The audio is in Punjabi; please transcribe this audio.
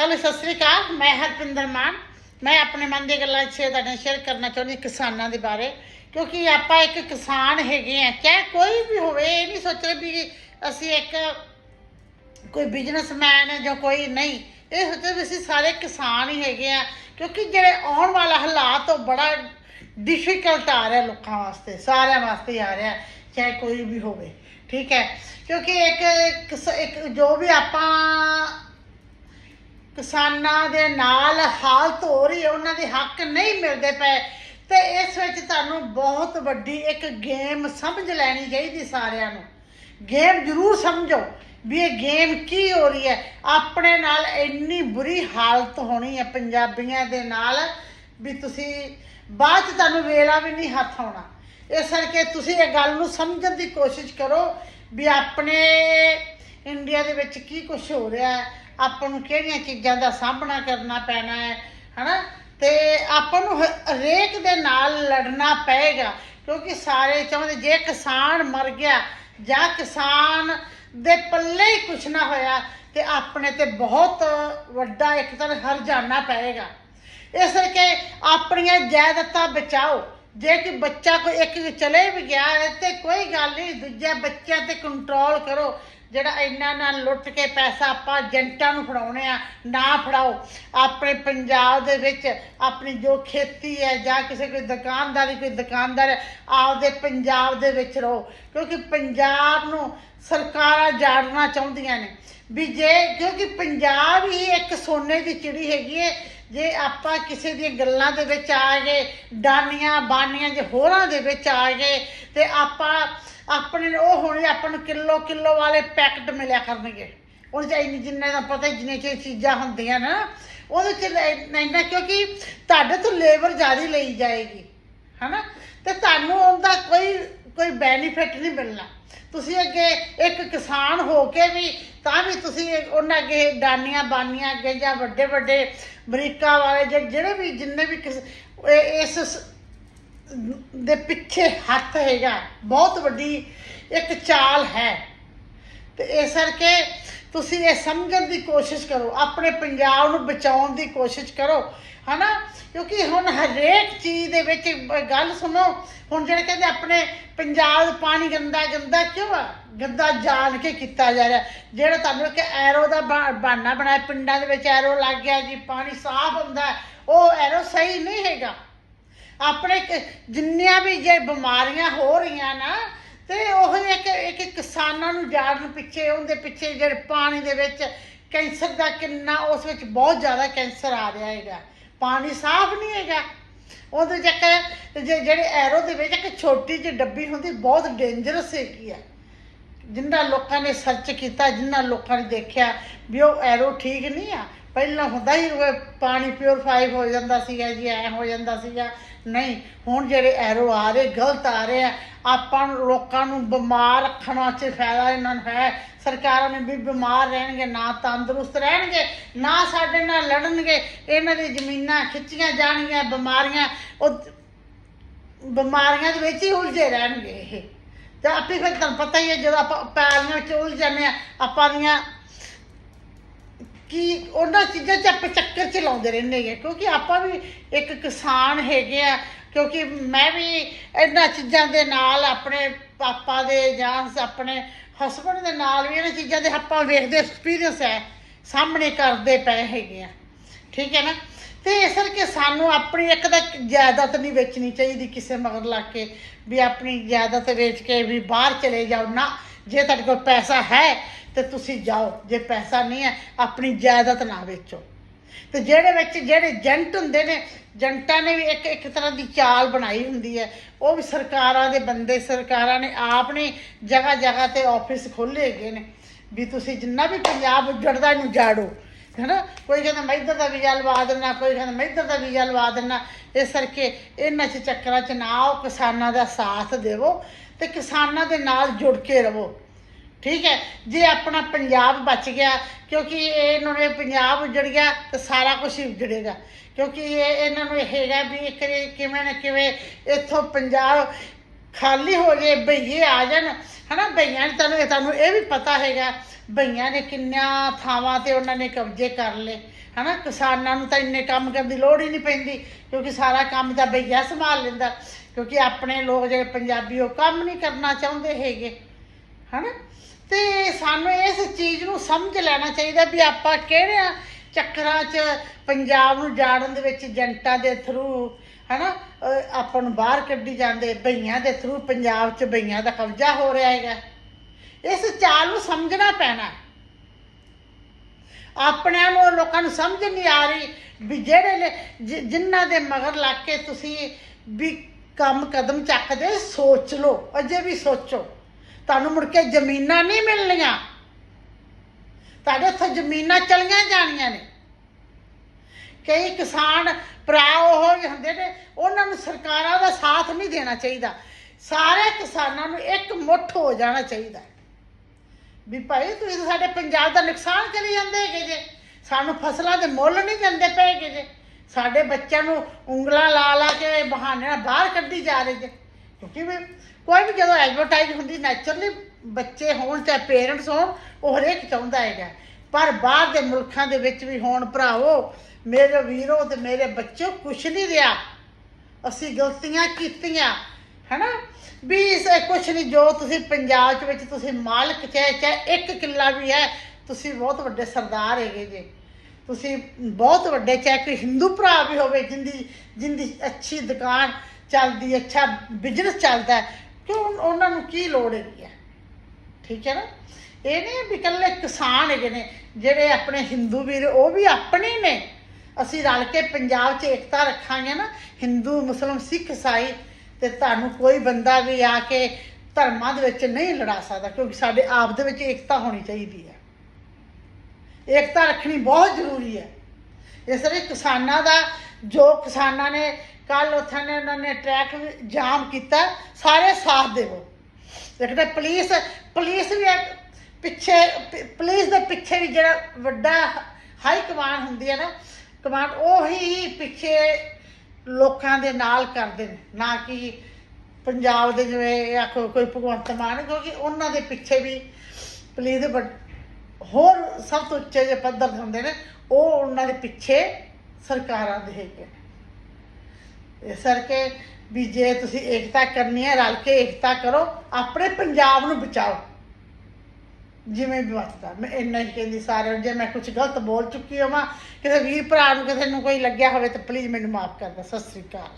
ਹੈਲੋ, ਸਤਿ ਸ੍ਰੀ ਅਕਾਲ, ਮੈਂ ਹਰਪਿੰਦਰ ਮਾਨ। ਮੈਂ ਆਪਣੇ ਮਨ ਦੀਆਂ ਗੱਲਾਂ ਛੇ ਤੁਹਾਡੇ ਨਾਲ ਸ਼ੇਅਰ ਕਰਨਾ ਚਾਹੁੰਦੀ ਕਿਸਾਨਾਂ ਦੇ ਬਾਰੇ, ਕਿਉਂਕਿ ਆਪਾਂ ਇੱਕ ਕਿਸਾਨ ਹੈਗੇ ਆ ਚਾਹੇ ਕੋਈ ਵੀ ਹੋਵੇ, ਇਹ ਨਹੀਂ ਸੋਚ ਰਹੇ ਵੀ ਅਸੀਂ ਇੱਕ ਕੋਈ ਬਿਜ਼ਨਸਮੈਨ ਹੈ ਜਾਂ ਕੋਈ ਨਹੀਂ। ਇਹ ਸੋਚੋ ਵੀ ਅਸੀਂ ਸਾਰੇ ਕਿਸਾਨ ਹੀ ਹੈਗੇ ਆ ਕਿਉਂਕਿ ਜਿਹੜੇ ਆਉਣ ਵਾਲਾ ਹਾਲਾਤ ਉਹ ਬੜਾ ਡਿਫਿਕਲਟ ਆ ਰਿਹਾ ਲੋਕਾਂ ਵਾਸਤੇ, ਸਾਰਿਆਂ ਵਾਸਤੇ ਆ ਰਿਹਾ, ਚਾਹੇ ਕੋਈ ਵੀ ਹੋਵੇ। ਠੀਕ ਹੈ, ਕਿਉਂਕਿ ਇੱਕ ਇੱਕ ਜੋ ਵੀ ਆਪਾਂ ਕਿਸਾਨਾਂ ਦੇ ਨਾਲ ਹਾਲਤ ਹੋ ਰਹੀ ਹੈ, ਉਹਨਾਂ ਦੇ ਹੱਕ ਨਹੀਂ ਮਿਲਦੇ ਪਏ। ਤੇ ਇਸ ਵਿੱਚ ਤੁਹਾਨੂੰ ਬਹੁਤ ਵੱਡੀ ਇੱਕ ਗੇਮ ਸਮਝ ਲੈਣੀ ਚਾਹੀਦੀ ਸਾਰਿਆਂ ਨੂੰ। ਗੇਮ ਜ਼ਰੂਰ ਸਮਝੋ ਵੀ ਇਹ ਗੇਮ ਕੀ ਹੋ ਰਹੀ ਹੈ। ਆਪਣੇ ਨਾਲ ਇੰਨੀ ਬੁਰੀ ਹਾਲਤ ਹੋਣੀ ਹੈ ਪੰਜਾਬੀਆਂ ਦੇ ਨਾਲ ਵੀ ਤੁਸੀਂ ਬਾਅਦ ਚ ਤੁਹਾਨੂੰ ਵੇਲਾ ਵੀ ਨਹੀਂ ਹੱਥ ਆਉਣਾ। ਇਸ ਕਰਕੇ ਤੁਸੀਂ ਇਹ ਗੱਲ ਨੂੰ ਸਮਝਣ ਦੀ ਕੋਸ਼ਿਸ਼ ਕਰੋ ਵੀ ਆਪਣੇ ਇੰਡੀਆ ਦੇ ਵਿੱਚ ਕੀ ਕੁਝ ਹੋ ਰਿਹਾ ਹੈ ਆਪਾਂ ਨੂੰ ਕਿਹੜੀਆਂ ਚੀਜ਼ਾਂ ਦਾ ਸਾਹਮਣਾ ਕਰਨਾ ਪੈਣਾ ਹੈ, ਹਨਾ? ਤੇ ਆਪਾਂ ਨੂੰ ਹਰੇਕ ਦੇ ਨਾਲ ਲੜਨਾ ਪਏਗਾ, ਕਿਉਂਕਿ ਸਾਰੇ ਚਾਹੁੰਦੇ, ਜੇ ਕਿਸਾਨ ਮਰ ਗਿਆ, ਜਾਂ ਕਿਸਾਨ ਦੇ ਪੱਲੇ ਹੀ ਕੁਛ ਨਾ ਹੋਇਆ, ਤੇ ਆਪਣੇ ਤੇ ਬਹੁਤ ਵੱਡਾ ਇੱਕ ਤਰ੍ਹਾਂ ਹਰਜਾਨਾ ਪਏਗਾ। ਇਸ ਕਰਕੇ ਆਪਣੀਆਂ ਜਾਇਦਾਦਾਂ ਬਚਾਓ। ਜੇ ਕਿ ਬੱਚਾ ਕੋਈ ਇੱਕ ਚਲੇ ਵੀ ਗਿਆ ਹੈ, ਤੇ ਕੋਈ ਗੱਲ ਨਹੀਂ ਦੂਜੇ ਬੱਚਿਆਂ ਤੇ ਕੰਟਰੋਲ ਕਰੋ। ਜਿਹੜਾ ਇੰਨਾ ਨਾਲ ਲੁੱਟ ਕੇ ਪੈਸਾ ਆਪਾਂ ਏਜੰਟਾਂ ਨੂੰ ਫੜਾਉਣੇ ਆ, ਨਾ ਫੜਾਓ। ਆਪਣੇ ਪੰਜਾਬ ਦੇ ਵਿੱਚ ਆਪਣੀ ਜੋ ਖੇਤੀ ਹੈ ਜਾਂ ਕਿਸੇ ਕੋਈ ਦੁਕਾਨਦਾਰੀ ਕੋਈ ਦੁਕਾਨਦਾਰ ਆਪਦੇ ਪੰਜਾਬ ਦੇ ਵਿੱਚ ਰਹੋ। ਕਿਉਂਕਿ ਪੰਜਾਬ ਨੂੰ ਸਰਕਾਰਾਂ ਜਾੜਨਾ ਚਾਹੁੰਦੀਆਂ ਨੇ। ਵੀ ਜੇ, ਕਿਉਂਕਿ ਪੰਜਾਬ ਹੀ ਇੱਕ ਸੋਨੇ ਦੀ ਚਿੜੀ ਹੈਗੀ ਹੈ ਜੇ ਆਪਾਂ ਕਿਸੇ ਦੀਆਂ ਗੱਲਾਂ ਦੇ ਵਿੱਚ ਆ ਗਏ, ਡਾਨੀਆਂ, ਬਾਨੀਆਂ ਜੇ ਹੋਰਾਂ ਦੇ ਵਿੱਚ ਆ ਗਏ, ਤੇ ਆਪਾਂ ਆਪਣੇ ਉਹ ਹੁਣ ਆਪਾਂ ਨੂੰ ਕਿਲੋ ਕਿਲੋ ਵਾਲੇ ਪੈਕਟ ਮਿਲਿਆ ਕਰਨਗੇ। ਉਹ ਚ ਇੰਨੀ ਜਿੰਨੇ ਦਾ ਪਤਾ ਹੀ ਜਿੰਨੇ ਚ ਚੀਜ਼ਾਂ ਹੁੰਦੀਆਂ ਨਾ, ਉਹਦੇ ਚ ਇੰਨਾ ਕਿਉਂਕਿ ਤੁਹਾਡੇ ਤੋਂ ਲੇਬਰ ਜ਼ਿਆਦਾ ਲਈ ਜਾਏਗੀ। ਹਨਾ? ਤੇ ਤੁਹਾਨੂੰ ਉਹਦਾ ਕੋਈ ਕੋਈ ਬੈਨੀਫਿਟ ਨਹੀਂ ਮਿਲਣਾ। ਤੁਸੀਂ ਅੱਗੇ ਇੱਕ ਕਿਸਾਨ ਹੋ ਕੇ ਵੀ, ਤਾਂ ਵੀ ਤੁਸੀਂ ਉਹਨਾਂ ਅੱਗੇ ਡਾਨੀਆਂ ਬਾਨੀਆਂ ਅੱਗੇ ਜਾਂ ਵੱਡੇ ਵੱਡੇ ਅਮਰੀਕਾ ਵਾਲੇ ਜਾਂ ਜਿਹੜੇ ਵੀ ਜਿੰਨੇ ਵੀ ਕਿਸ- ਇਸ ਦੇ ਪਿੱਛੇ ਹੱਥ ਹੈਗਾ, ਬਹੁਤ ਵੱਡੀ ਇੱਕ ਚਾਲ ਹੈ। ਤੇ ਇਸ ਕਰਕੇ ਤੁਸੀਂ ਇਹ ਸਮਝਣ ਦੀ ਕੋਸ਼ਿਸ਼ ਕਰੋ, ਆਪਣੇ ਪੰਜਾਬ ਨੂੰ ਬਚਾਉਣ ਦੀ ਕੋਸ਼ਿਸ਼ ਕਰੋ, ਹਨਾ? ਕਿਉਂਕਿ ਹੁਣ ਹਰੇਕ ਚੀਜ਼ ਦੇ ਵਿੱਚ ਗੱਲ ਸੁਣੋ, ਹੁਣ ਜਿਹੜੇ ਕਹਿੰਦੇ ਆਪਣੇ ਪੰਜਾਬ ਦਾ ਪਾਣੀ ਗੰਦਾ ਗੰਦਾ ਕਿਉਂ ਆ? ਗੰਦਾ ਜਾਣ ਕੇ ਕੀਤਾ ਜਾ ਰਿਹਾ। ਜਿਹੜਾ ਤੁਹਾਨੂੰ ਕਿ ਐਰੋ ਦਾ ਬਹਾਨਾ ਬਣਾਇਆ, ਪਿੰਡਾਂ ਦੇ ਵਿੱਚ ਐਰੋ ਲੱਗ ਗਿਆ ਜੀ, ਪਾਣੀ ਸਾਫ਼ ਹੁੰਦਾ, ਉਹ ਐਰੋ ਸਹੀ ਨਹੀਂ ਹੈਗਾ। ਆਪਣੇ ਜਿੰਨੀਆਂ ਵੀ ਜੇ ਬਿਮਾਰੀਆਂ ਹੋ ਰਹੀਆਂ ਨਾ ਤੇ ਉਹ ਇੱਕ ਇੱਕ ਕਿਸਾਨਾਂ ਨੂੰ ਜਾੜਨ ਪਿੱਛੇ, ਉਹਦੇ ਪਿੱਛੇ ਜਿਹੜੇ ਪਾਣੀ ਦੇ ਵਿੱਚ ਕੈਂਸਰ ਦਾ ਕਿੰਨਾ, ਉਸ ਵਿੱਚ ਬਹੁਤ ਜ਼ਿਆਦਾ ਕੈਂਸਰ ਆ ਰਿਹਾ ਹੈਗਾ। ਪਾਣੀ ਸਾਫ਼ ਨਹੀਂ ਹੈਗਾ। ਉਹਦੇ ਚ ਇੱਕ, ਜੇ, ਜਿਹੜੇ ਐਰੋ ਦੇ ਵਿੱਚ ਇੱਕ ਛੋਟੀ ਜਿਹੀ ਡੱਬੀ ਹੁੰਦੀ, ਬਹੁਤ ਡੇਂਜਰਸ ਹੈਗੀ ਆ। ਜਿੰਨਾ ਲੋਕਾਂ ਨੇ ਸਰਚ ਕੀਤਾ, ਜਿੰਨਾ ਲੋਕਾਂ ਨੇ ਦੇਖਿਆ ਵੀ ਉਹ ਐਰੋ ਠੀਕ ਨਹੀਂ ਆ ਪਹਿਲਾਂ ਹੁੰਦਾ ਹੀ ਉਹ ਪਾਣੀ ਪਿਓਰੀਫਾਈ ਹੋ ਜਾਂਦਾ ਸੀਗਾ ਜੀ, ਐ ਹੋ ਜਾਂਦਾ ਸੀਗਾ। ਨਹੀਂ, ਹੁਣ ਜਿਹੜੇ ਐਰੋ ਆ ਰਹੇ, ਗਲਤ ਆ ਰਹੇ ਆ, ਆਪਾਂ ਨੂੰ, ਲੋਕਾਂ ਨੂੰ ਬਿਮਾਰ ਰੱਖਣ 'ਚ ਫਾਇਦਾ ਇਹਨਾਂ ਨੂੰ ਹੈ। ਸਰਕਾਰਾਂ ਨੇ ਵੀ ਬਿਮਾਰ ਰਹਿਣਗੇ, ਨਾ ਤੰਦਰੁਸਤ ਰਹਿਣਗੇ, ਨਾ ਸਾਡੇ ਨਾਲ ਲੜਨਗੇ। ਇਹਨਾਂ ਦੀ ਜ਼ਮੀਨਾਂ ਖਿੱਚੀਆਂ ਜਾਣਗੀਆਂ, ਬਿਮਾਰੀਆਂ, ਉਹ ਬਿਮਾਰੀਆਂ ਦੇ ਵਿੱਚ ਹੀ ਉਲਝੇ ਰਹਿਣਗੇ ਇਹ। ਤੇ ਆਪੇ ਫਿਰ ਤੁਹਾਨੂੰ ਪਤਾ ਹੀ ਹੈ, ਜਦੋਂ ਆਪਾਂ ਪੈਰੀਆਂ ਵਿੱਚ ਉਲਝ ਜਾਂਦੇ ਆ ਆਪਾਂ ਦੀਆਂ ਕੀ ਉਹਨਾਂ ਚੀਜ਼ਾਂ 'ਚ ਆਪਾਂ ਚੱਕਰ ਚ ਲਾਉਂਦੇ ਰਹਿੰਦੇ ਹੈਗੇ ਕਿਉਂਕਿ ਆਪਾਂ ਵੀ ਇੱਕ ਕਿਸਾਨ ਹੈਗੇ ਆ, ਕਿਉਂਕਿ ਮੈਂ ਵੀ ਇਹਨਾਂ ਚੀਜ਼ਾਂ ਦੇ ਨਾਲ ਆਪਣੇ ਪਾਪਾ ਦੇ ਜਾਂ ਆਪਣੇ ਹਸਬੰਡ ਦੇ ਨਾਲ ਵੀ ਇਹਨਾਂ ਚੀਜ਼ਾਂ ਦੇ ਆਪਾਂ ਵੇਖਦੇ ਐਕਸਪੀਰੀਅੰਸ ਹੈ, ਸਾਹਮਣੇ ਕਰਦੇ ਪਏ ਹੈਗੇ ਆ। ਠੀਕ ਹੈ ਨਾ? ਤੇ ਇਸ ਕਰਕੇ ਸਾਨੂੰ ਆਪਣੀ ਇੱਕ ਤਾਂ ਜਾਇਦਾਦ ਨਹੀਂ ਵੇਚਣੀ ਚਾਹੀਦੀ ਕਿਸੇ ਮਗਰ ਲੱਗ ਕੇ, ਵੀ ਆਪਣੀ ਜਾਇਦਾਦ ਵੇਚ ਕੇ ਵੀ ਬਾਹਰ ਚਲੇ ਜਾਓ ਨਾ, ਜੇ ਤੁਹਾਡੇ ਕੋਲ ਪੈਸਾ ਹੈ ਤੇ ਤੁਸੀਂ ਜਾਓ। ਜੇ ਪੈਸਾ ਨਹੀਂ ਹੈ, ਆਪਣੀ ਜਾਇਦਾਦ ਨਾ ਵੇਚੋ। ਤੇ ਜਿਹੜੇ ਵਿੱਚ ਜਿਹੜੇ ਏਜੰਟ ਹੁੰਦੇ ਨੇ, ਏਜੰਟਾਂ ਨੇ ਵੀ ਇੱਕ ਇੱਕ ਤਰ੍ਹਾਂ ਦੀ ਚਾਲ ਬਣਾਈ ਹੁੰਦੀ ਹੈ। ਉਹ ਵੀ ਸਰਕਾਰਾਂ ਦੇ ਬੰਦੇ, ਸਰਕਾਰਾਂ ਨੇ ਆਪ ਨੇ ਜਗ੍ਹਾ ਜਗ੍ਹਾ ਤੇ ਆਫਿਸ ਖੋਲ੍ਹੇ ਹੈਗੇ ਨੇ। ਵੀ ਤੁਸੀਂ ਜਿੰਨਾ ਵੀ ਪੰਜਾਬ ਉੱਜੜਦਾ ਨੂੰ ਜਾੜੋ ਹੈਨਾ? ਕੋਈ ਕਹਿੰਦਾ, ਮੈਂ ਇੱਧਰ ਦਾ ਵੀਜ਼ਾ ਲਵਾ ਦੇਣਾ ਕੋਈ ਕਹਿੰਦਾ, ਮੈਂ ਇੱਧਰ ਦਾ ਵੀਜ਼ਾ ਲਵਾ ਦੇਣਾ ਇਸ ਕਰਕੇ ਇਹਨਾਂ 'ਚ ਚੱਕਰਾਂ 'ਚ ਨਾ ਆਓ, ਕਿਸਾਨਾਂ ਦਾ ਸਾਥ ਦੇਵੋ ਤੇ ਕਿਸਾਨਾਂ ਦੇ ਨਾਲ ਜੁੜ ਕੇ ਰਹੋ। ਠੀਕ ਹੈ? ਜੇ ਆਪਣਾ ਪੰਜਾਬ ਬਚ ਗਿਆ, ਕਿਉਂਕਿ ਇਹਨਾਂ ਨੇ ਪੰਜਾਬ ਉਜੜ ਗਿਆ ਤਾਂ ਸਾਰਾ ਕੁਝ ਹੀ ਉਜੜੇਗਾ। ਕਿਉਂਕਿ ਇਹ ਇਹਨਾਂ ਨੂੰ ਇਹ ਹੈਗਾ ਵੀ ਇੱਕ ਕਿਵੇਂ ਨਾ ਕਿਵੇਂ ਇੱਥੋਂ ਪੰਜਾਬ ਖਾਲੀ ਹੋ ਜੇ, ਬਈਏ ਆ ਜਾਣ, ਹਨਾ? ਬਈਆਂ ਨੇ ਤੁਹਾਨੂੰ ਤੁਹਾਨੂੰ ਇਹ ਵੀ ਪਤਾ ਹੈਗਾ, ਬਈਆਂ ਨੇ ਕਿੰਨਿਆਂ ਥਾਵਾਂ ਤੇ ਉਹਨਾਂ ਨੇ ਕਬਜ਼ੇ ਕਰ ਲਏ, ਹਨਾ? ਕਿਸਾਨਾਂ ਨੂੰ ਤਾਂ ਇੰਨੇ ਕੰਮ ਕਰਨ ਦੀ ਲੋੜ ਹੀ ਨਹੀਂ ਪੈਂਦੀ, ਕਿਉਂਕਿ ਸਾਰਾ ਕੰਮ ਤਾਂ ਬਈਆ ਸੰਭਾਲ ਲੈਂਦਾ। ਕਿਉਂਕਿ ਆਪਣੇ ਲੋਕ ਜਿਹੜੇ ਪੰਜਾਬੀ, ਉਹ ਕੰਮ ਨਹੀਂ ਕਰਨਾ ਚਾਹੁੰਦੇ ਹੈਗੇ। ਹਨਾ? ਤੇ ਸਾਨੂੰ ਇਸ ਚੀਜ਼ ਨੂੰ ਸਮਝ ਲੈਣਾ ਚਾਹੀਦਾ ਵੀ ਆਪਾਂ ਕਿਹੜਿਆਂ ਚੱਕਰਾਂ 'ਚ ਪੰਜਾਬ ਨੂੰ ਜਾੜਨ ਦੇ ਵਿੱਚ ਜਨਤਾ ਦੇ ਥਰੂ ਹਨਾ? ਅਹ ਆਪਾਂ ਨੂੰ ਬਾਹਰ ਕੱਢੀ ਜਾਂਦੇ, ਬਈਆਂ ਦੇ ਥਰੂ ਪੰਜਾਬ 'ਚ ਬਈਆਂ ਦਾ ਕਬਜ਼ਾ ਹੋ ਰਿਹਾ ਹੈਗਾ। ਇਸ ਚਾਲ ਨੂੰ ਸਮਝਣਾ ਪੈਣਾ। ਆਪਣਿਆਂ ਨੂੰ, ਲੋਕਾਂ ਨੂੰ ਸਮਝ ਨਹੀਂ ਆ ਰਹੀ ਵੀ ਜਿਹੜੇ ਨੇ- ਜਿ- ਜਿਨ੍ਹਾਂ ਦੇ ਮਗਰ ਲੱਗ ਕੇ ਤੁਸੀਂ ਵੀ ਕੰਮ ਕਦਮ ਚੱਕਦੇ, ਸੋਚ ਲਓ, ਅਜੇ ਵੀ ਸੋਚੋ। ਤੁਹਾਨੂੰ ਮੁੜ ਕੇ ਜ਼ਮੀਨਾਂ ਨਹੀਂ ਮਿਲਣੀਆਂ। ਤੁਹਾਡੇ ਉੱਥੇ ਜ਼ਮੀਨਾਂ ਚਲੀਆਂ ਜਾਣੀਆਂ ਨੇ। ਕਈ ਕਿਸਾਨ ਭਰਾ ਉਹ ਜਿਹੇ ਹੁੰਦੇ ਨੇ, ਉਹਨਾਂ ਨੂੰ ਸਰਕਾਰਾਂ ਦਾ ਸਾਥ ਨਹੀਂ ਦੇਣਾ ਚਾਹੀਦਾ। ਸਾਰੇ ਕਿਸਾਨਾਂ ਨੂੰ ਇੱਕ ਮੁੱਠ ਹੋ ਜਾਣਾ ਚਾਹੀਦਾ। ਵੀ ਭਾਈ ਤੁਸੀਂ ਤਾਂ ਸਾਡੇ ਪੰਜਾਬ ਦਾ ਨੁਕਸਾਨ ਕਰੀ ਜਾਂਦੇ ਹੈਗੇ ਜੇ। ਸਾਨੂੰ ਫਸਲਾਂ ਦੇ ਮੁੱਲ ਨਹੀਂ ਦਿੰਦੇ ਪਏ ਹੈਗੇ ਜੇ। ਸਾਡੇ ਬੱਚਿਆਂ ਨੂੰ ਉਂਗਲਾਂ ਲਾ ਲਾ ਕੇ ਬਹਾਨੇ ਨਾਲ ਬਾਹਰ ਕੱਢੀ ਜਾ ਰਹੇ ਜੇ। ਕਿਉਂਕਿ ਵੀ ਕੋਈ ਵੀ ਜਦੋਂ ਐਡਵਰਟਾਈਜ਼ ਹੁੰਦੀ ਨੈਚੁਰਲੀ ਬੱਚੇ ਹੋਣ ਚਾਹੇ ਪੇਰੈਂਟਸ ਹੋਣ, ਉਹ ਹਰੇਕ ਚਾਹੁੰਦਾ ਹੈਗਾ। ਪਰ ਬਾਹਰ ਦੇ ਮੁਲਕਾਂ ਦੇ ਵਿੱਚ ਵੀ ਹੋਣ ਭਰਾਵੋ, ਮੇਰੇ ਵੀਰੋ ਤੇ ਮੇਰੇ ਬੱਚਿਓ, ਕੁਛ ਨਹੀਂ ਰਿਹਾ। ਅਸੀਂ ਗਲਤੀਆਂ ਕੀਤੀਆਂ, ਹਨਾ? ਵੀ ਇਸ ਕੁਛ ਨਹੀਂ ਜੋ ਤੁਸੀਂ ਪੰਜਾਬ ਚ ਵਿੱਚ ਤੁਸੀਂ ਮਾਲਕ ਚਾਹੇ ਚਾਹੇ ਇੱਕ ਕਿੱਲਾ ਵੀ ਹੈ, ਤੁਸੀਂ ਬਹੁਤ ਵੱਡੇ ਸਰਦਾਰ ਹੈਗੇ ਜੇ। ਤੁਸੀਂ ਬਹੁਤ ਵੱਡੇ, ਚਾਹੇ ਕੋਈ ਹਿੰਦੂ ਭਰਾ ਵੀ ਹੋਵੇ, ਜਿੰਦੀ ਜਿੰਦੀ ਅੱਛੀ ਦੁਕਾਨ ਚੱਲਦੀ, ਅੱਛਾ ਬਿਜ਼ਨਸ ਚੱਲਦਾ ਹੈ, ਕਿਉਂ ਉਹਨਾਂ ਨੂੰ ਕੀ ਲੋੜ ਹੈਗੀ ਹੈ ਠੀਕ ਹੈ ਨਾ? ਇਹ ਨਹੀਂ ਵੀ ਇਕੱਲੇ ਕਿਸਾਨ ਹੈਗੇ ਨੇ ਜਿਹੜੇ ਆਪਣੇ ਹਿੰਦੂ ਵੀਰ ਉਹ ਵੀ ਆਪਣੇ ਹੀ ਨੇ। ਅਸੀਂ ਰਲ ਕੇ ਪੰਜਾਬ 'ਚ ਏਕਤਾ ਰੱਖਾਂਗੇ ਨਾ ਹਿੰਦੂ ਮੁਸਲਮ ਸਿੱਖ ਈਸਾਈ ਤੇ ਤੁਹਾਨੂੰ ਕੋਈ ਬੰਦਾ ਵੀ ਆ ਕੇ ਧਰਮਾਂ ਦੇ ਵਿੱਚ ਨਹੀਂ ਲੜਾ ਸਕਦਾ ਕਿਉਂਕਿ ਸਾਡੇ ਆਪ ਦੇ ਵਿੱਚ ਏਕਤਾ ਹੋਣੀ ਚਾਹੀਦੀ ਹੈ। ਏਕਤਾ ਰੱਖਣੀ ਬਹੁਤ ਜ਼ਰੂਰੀ ਹੈ। ਇਸ ਲਈ ਕਿਸਾਨਾਂ ਦਾ ਜੋ ਕਿਸਾਨਾਂ ਨੇ ਕੱਲ ਉੱਥੇ ਨੇ ਉਹਨਾਂ ਨੇ ਟਰੈਕ ਜਾਮ ਕੀਤਾ, ਸਾਰੇ ਸਾਥ ਦੇਵੋ। ਲੇਕਿਨ ਪੁਲਿਸ ਪੁਲਿਸ ਵੀ ਪਿੱਛੇ ਪੁਲਿਸ ਦੇ ਪਿੱਛੇ ਵੀ ਜਿਹੜਾ ਵੱਡਾ ਹਾਈ ਕਮਾਂਡ ਹੁੰਦੀ ਹੈ ਨਾ ਕਮਾਂਡ ਉਹੀ ਹੀ ਪਿੱਛੇ ਲੋਕਾਂ ਦੇ ਨਾਲ ਕਰਦੇ ਨੇ, ਨਾ ਕਿ ਪੰਜਾਬ ਦੇ ਜਿਵੇਂ ਆਖੋ ਕੋਈ ਭਗਵੰਤ ਮਾਨ, ਕਿਉਂਕਿ ਉਹਨਾਂ ਦੇ ਪਿੱਛੇ ਵੀ ਪੁਲਿਸ ਦੇ ਵੱਡ- ਹੋਰ ਸਭ ਤੋਂ ਉੱਚੇ ਜਿਹੇ ਪੱਧਰ ਦੇ ਹੁੰਦੇ ਨੇ, ਉਹ ਉਹਨਾਂ ਦੇ ਪਿੱਛੇ ਸਰਕਾਰਾਂ ਦੇ ਹੈਗੇ ਨੇ। ਇਸ ਕਰਕੇ ਵੀ ਜੇ ਤੁਸੀਂ ਏਕਤਾ ਕਰਨੀ ਹੈ, ਰਲ ਕੇ ਏਕਤਾ ਕਰੋ, ਆਪਣੇ ਪੰਜਾਬ ਨੂੰ ਬਚਾਓ। ਜਿਵੇਂ ਵੀ ਵਸਦਾ ਮੈਂ ਇੰਨਾ ਹੀ ਕਹਿੰਦੀ ਸਾਰਿਆਂ ਨੂੰ, ਜੇ ਮੈਂ ਕੁਝ ਗਲਤ ਬੋਲ ਚੁੱਕੀ ਹੋਵਾਂ, ਕਿਸੇ ਵੀਰ ਭਰਾ ਨੂੰ, ਕਿਸੇ ਨੂੰ ਕੋਈ ਲੱਗਿਆ ਹੋਵੇ ਤਾਂ ਪਲੀਜ਼ ਮੈਨੂੰ ਮਾਫ ਕਰ ਦਿਓ ਸਤਿ ਸ੍ਰੀ ਅਕਾਲ।